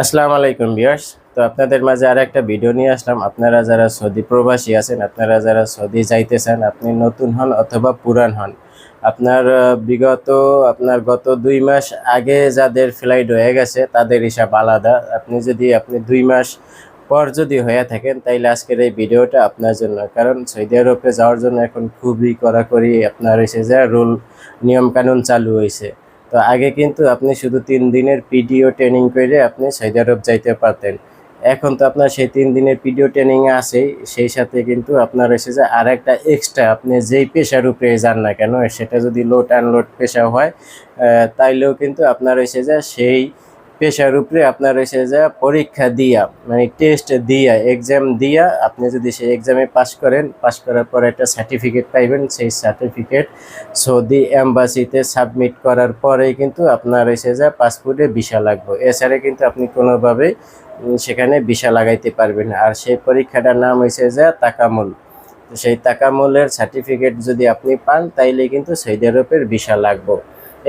আসসালামু আলাইকুম ভিউয়ার্স। তো আপনাদের মাঝে আর একটা ভিডিও নিয়ে আসলাম। আপনারা যারা সৌদি প্রবাসী আছেন, আপনারা যারা সৌদি যাইতে চান আপনি নতুন হন অথবা পুরান হন, আপনার বিগত, আপনার গত দুই মাস আগে যাদের ফ্লাইট হয়ে গেছে, তাদের হিসাব আলাদা। আপনি যদি, আপনি দুই মাস পর যদি হয়ে থাকেন, তাইলে আজকের এই ভিডিওটা আপনার জন্য। কারণ সৌদি আরবে যাওয়ার জন্য এখন খুবই কড়াকড়ি আপনার এসে যে রুল নিয়মকানুন চালু হয়েছে তো আগে কিন্তু আপনি শুধু তিন দিনের পিডিও ট্রেনিং করে আপনি সৌদি আরব যাইতে পারতেন। এখন তো আপনার সেই তিন দিনের পিডিও ট্রেনিং আছেই, সেই সাথে কিন্তু আপনার এসে যে আর একটা এক্সট্রা আপনি যেই পেশার উপরে যান না কেন, সেটা যদি লোড অ্যান্ড লোড পেশা হয় তাইলেও কিন্তু আপনার এসে যে সেই পেশার উপরে আপনার এসে যা পরীক্ষা দিয়া মানে টেস্ট দিয়া এক্সাম দিয়া আপনি যদি সেই এক্সামে পাস করেন পাস করার পর একটা সার্টিফিকেট পাইবেন সেই সার্টিফিকেট সৌদি অ্যাম্বাসিতে সাবমিট করার পরেই কিন্তু আপনার এসে যা পাসপোর্টে ভিসা লাগবে। এছাড়া কিন্তু আপনি কোনোভাবেই উম, সেখানে ভিসা লাগাইতে পারবেন। আর সেই পরীক্ষাটার নাম হয়েছে যা তাকামুল। সেই তাকামুলের সার্টিফিকেট যদি আপনি পান তাইলে কিন্তু সৌদি আরবের ভিসা লাগবে।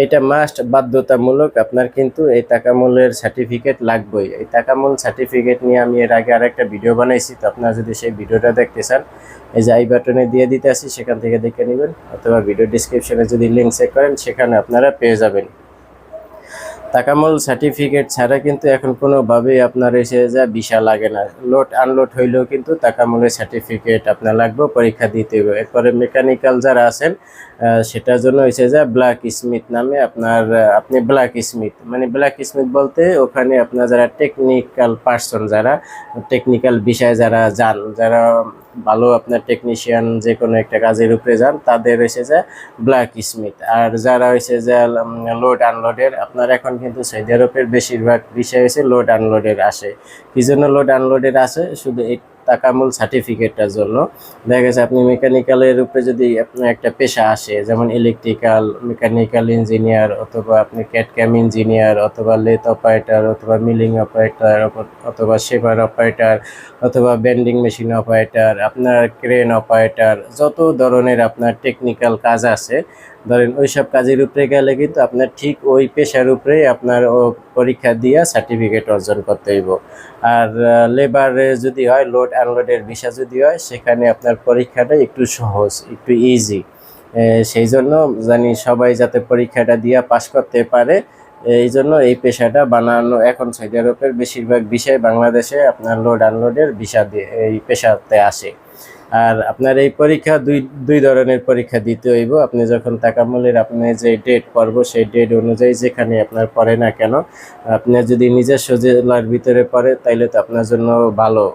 এটা মাস্ট বাধ্যতামূলক, আপনার কিন্তু এই তাকামুলের সার্টিফিকেট লাগবেই। এই তাকামুল সার্টিফিকেট নিয়ে আমি এর আগে আর একটা ভিডিও বানাইছি, তো আপনারা যদি সেই ভিডিওটা দেখতে চান, এই যে আই বাটনে দিয়ে দিতে আসি সেখান থেকে দেখে নেবেন, অথবা ভিডিও ডিসক্রিপশনে যদি লিঙ্ক চেক করেন, সেখানে আপনারা পেয়ে যাবেন। তাকামল সার্টিফিকেট ছাড়া কিন্তু এখন কোনোভাবেই আপনার এসে যা ভিসা লাগে না। লোড আনলোড হইলেও কিন্তু তাকামলের সার্টিফিকেট আপনার লাগবে, পরীক্ষা দিতে হবে। এরপরে মেকানিক্যাল যারা আছেন সেটার জন্য হয়েছে যা ব্ল্যাক স্মিথ নামে আপনার আপনি ব্ল্যাক স্মিথ মানে ব্ল্যাক স্মিথ বলতে ওখানে আপনার যারা টেকনিক্যাল পার্সন যারা টেকনিক্যাল বিষয়ে যারা যান, যারা ভালো আপনার টেকনিশিয়ান যে কোনো একটা কাজের উপরে যান, তাদের হয়েছে যে ব্ল্যাক স্মিথ আর যারা হয়েছে যে লোড আনলোডের আপনার এখন কিন্তু সৌদি আরবের বেশিরভাগ বিষয় হয়েছে লোড আনলোডের আসে। কি জন্য লোড আনলোডের আসে? শুধু তাকামূল সার্টিফিকেটটার জন্য। দেখা গেছে আপনি মেকানিক্যালের উপরে যদি আপনার একটা পেশা আসে, যেমন ইলেকট্রিক্যাল মেকানিক্যাল ইঞ্জিনিয়ার অথবা আপনি ক্যাটক্যাম ইঞ্জিনিয়ার অথবা লেথ অপারেটার অথবা মিলিং অপারেটার অথবা শেপার অপারেটার অথবা বেন্ডিং মেশিন অপারেটার আপনার ক্রেন অপারেটার যত ধরনের আপনার টেকনিক্যাল কাজ আছে ধরেন ওই সব কাজের উপরে গেলে কিন্তু আপনার ঠিক ওই পেশার উপরেই আপনার পরীক্ষা দিয়ে সার্টিফিকেট অর্জন করতে হইব। আর লেবারে যদি হয় লোড আনলোডের বিষয় যদি হয়, সেখানে আপনার পরীক্ষাটা একটু সহজ, একটু ইজি সেই জন্য জানি সবাই যাতে পরীক্ষাটা দিয়ে পাশ করতে পারে, এই জন্য এই পেশাটা বানানো, এখন সৌদি আরবের বেশিরভাগ বিষয় বাংলাদেশে আপনার লোড আনলোডের ভিসা দিয়ে এই পেশাতে আসে। আর আপনার এই পরীক্ষা দুই দুই ধরনের পরীক্ষা দিতে হইব। আপনি যখন তাকামুলের আপনি যে ডেট পড়ব সেই ডেট অনুযায়ী যেখানে আপনার পড়ে না কেন, আপনি যদি নিজের জেলার ভিতরে পড়ে, তাইলে তো আপনার জন্য ভালো।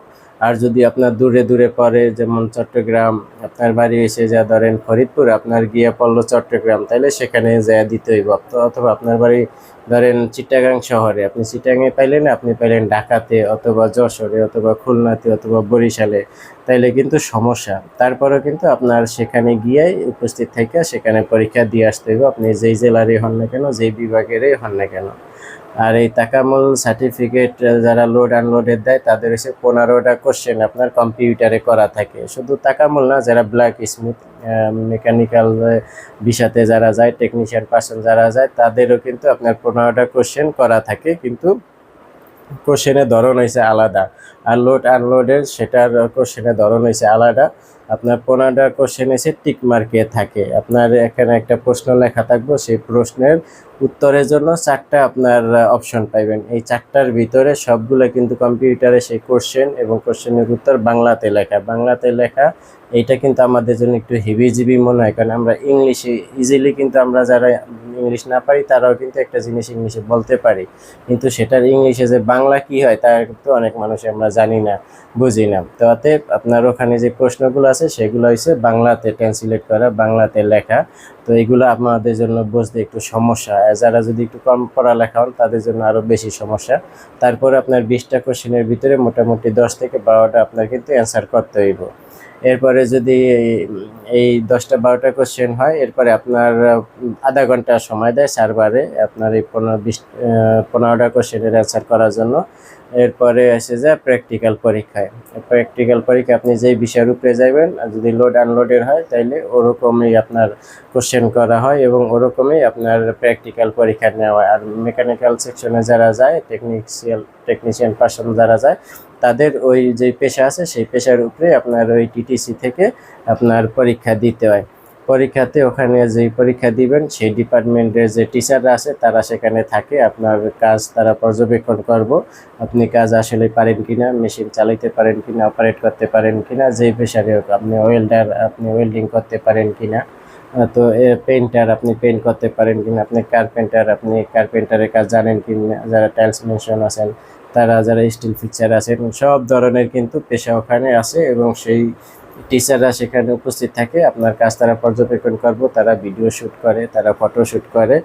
আর যদি আপনার দূরে দূরে পড়ে, যেমন চট্টগ্রাম, আপনার বাড়ি এসে যা ধরেন ফরিদপুর, আপনার গিয়ে পড়ল চট্টগ্রাম, তাইলে সেখানে যা দিতে হইব। অথবা আপনার বাড়ি ধরেন চিটাগাং শহরে আপনি চিটাগাংয়ে পাইলেন, আপনি পাইলেন ঢাকাতে অথবা যশোরে অথবা খুলনাতে অথবা বরিশালে, তাইলে কিন্তু সমস্যা। তারপরেও কিন্তু আপনার সেখানে গিয়ে উপস্থিত থেকে সেখানে পরীক্ষা দিয়ে আসতে হইব, আপনি যেই জেলারই হন না কেন, যেই বিভাগেরই হন না কেন। আর এই তাকামুল সার্টিফিকেট যারা লোড আনলোডের দেয়, তাদের এসে পনেরোটা কোশ্চেন আপনার কম্পিউটারে করা থাকে। শুধু তাকামুল না, যারা ব্ল্যাক স্মিথ মেকানিক্যাল বিষাতে যারা যায় টেকনিশিয়ান পার্সন যারা যায়, তাদেরও কিন্তু আপনার পনেরোটা কোশ্চেন করা থাকে। কিন্তু কোশ্চেনের ধরন হয়েছে আলাদা। আর লোড আনলোডের সেটার কোশ্চেনের ধরন হয়েছে আলাদা। আপনার পনেরোটা কোশ্চেন এসে টিক মার্কে থাকে। আপনার এখানে একটা প্রশ্ন লেখা থাকব, সেই প্রশ্নের উত্তরের জন্য চারটা আপনার অপশন পাইবেন। এই চারটার ভিতরে সবগুলো কিন্তু কম্পিউটারে সেই কোশ্চেন এবং কোশ্চেনের উত্তর বাংলাতে লেখা। বাংলাতে লেখা, এইটা কিন্তু আমাদের জন্য একটু হেভিজিবি মনে হয়, কারণ আমরা ইংলিশে ইজিলি কিন্তু আমরা যারা ইংলিশ না পারি, তারাও কিন্তু একটা জিনিস ইংলিশে বলতে পারি। কিন্তু সেটার ইংলিশে যে বাংলা কি হয়, তা কিন্তু অনেক মানুষ আমরা জানি না, বুঝি না। তো অতএব আপনার ওখানে যে প্রশ্নগুলো আছে, সেগুলো হচ্ছে বাংলাতে ট্রান্সলেট করা, বাংলাতে লেখা। তো এগুলো আপনাদের জন্য বুঝতে একটু সমস্যা। যারা যদি একটু কম পড়ালেখা হন, তাদের জন্য আরও বেশি সমস্যা। তারপরে আপনার বিশটা কোশ্চেনের ভিতরে মোটামুটি দশ থেকে বারোটা আপনার কিন্তু অ্যান্সার করতে হইব। এরপরে যদি এই- দশটা বারোটা কোশ্চেন হয়, এরপরে আপনার আধা ঘণ্টা সময় দেয় সার্ভারে আপনার এই পনেরো বিশ পনেরোটা কোশ্চেনের অ্যান্সার করার জন্য। এরপরে এসে যায় প্র্যাকটিক্যাল পরীক্ষায়। প্র্যাকটিক্যাল পরীক্ষা আপনি যেই বিষয়ের উপরে যাবেন আর যদি লোড আনলোডের হয়, তাইলে ওরকমই আপনার কোশ্চেন করা হয় এবং ওরকমই আপনার প্র্যাকটিক্যাল পরীক্ষা নেওয়া হয়। আর মেকানিক্যাল সেকশনে যারা যায় টেকনিক্সিয়াল টেকনিশিয়ান পার্সন যারা যায়, তাদের ওই যে পেশা আছে, সেই পেশার উপরে আপনার ওই টিটিসি থেকে আপনার পরীক্ষা দিতে হয়। পরীক্ষাতে ওখানে যে পরীক্ষা দিবেন, সেই ডিপার্টমেন্টের যে টিচাররা আছে, তারা সেখানে থাকে। আপনার কাজ তারা পর্যবেক্ষণ করব, আপনি কাজ আসলে পারেন কিনা, মেশিন চালাইতে পারেন কিনা, অপারেট করতে পারেন কিনা যেই পেশারে হোক, আপনি ওয়েল্ডার, আপনি ওয়েল্ডিং করতে পারেন কিনা তো পেন্টার আপনি পেন্ট করতে পারেন কিনা, আপনি কার্পেন্টার, আপনি কার্পেন্টারের কাজ জানেন কিনা, যারা টাইলস মেশন আছেন, তারা যারা স্টিল ফিক্সার আছেন, সব ধরনের কিন্তু পেশা ওখানে আছে এবং সেই টিচাররা সেখানে উপস্থিত থাকে, আপনার কাজ তারা পর্যবেক্ষণ করব, তারা ভিডিও শ্যুট করে, তারা ফটো শ্যুট করে,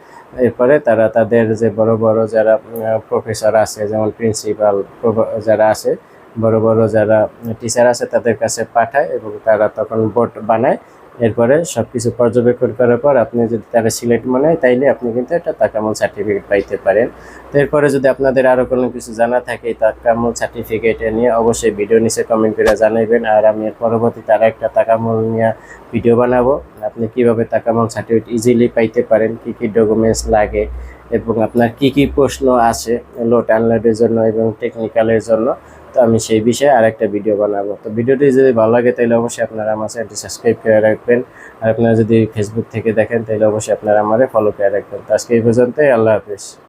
এরপরে তারা তাদের যে বড় বড় যারা প্রফেসর আছে, যেমন প্রিন্সিপাল যারা আছে, বড় বড় যারা টিচার আছে তাদের কাছে পাঠায় এবং তারা তখন বোর্ড বানায়। এরপরে সব কিছু পর্যবেক্ষণ করার পর আপনি যদি তারা সিলেক্ট মনে হয়, তাইলে আপনি কিন্তু একটা তাকামল সার্টিফিকেট পাইতে পারেন। তো এরপরে যদি আপনাদের আরও কোনো কিছু জানা থাকে, তাকামল সার্টিফিকেট নিয়ে অবশ্যই ভিডিও নিচে কমেন্ট করে জানাবেন আর আমি এর পরবর্তীতে আরও একটা তাকামল নিয়ে ভিডিও বানাবো। আপনি কীভাবে তাকামল সার্টিফিকেট ইজিলি পাইতে পারেন, কি কি ডকুমেন্টস লাগে এবং আপনার কি কি প্রশ্ন আছে লোড আনলোডের জন্য এবং টেকনিক্যালের জন্য, তো আমি সেই বিষয়ে আরেকটা ভিডিও বানাবো। তো ভিডিওটি যদি ভালো লাগে, তাহলে অবশ্যই আপনারা আমার চ্যানেলটি সাবস্ক্রাইব করে রাখবেন। আর আপনারা যদি ফেসবুক থেকে দেখেন, তাহলে অবশ্যই আপনারা আমারে ফলো করে রাখবেন। তো আজকে এই পর্যন্তই, আল্লাহ হাফিজ।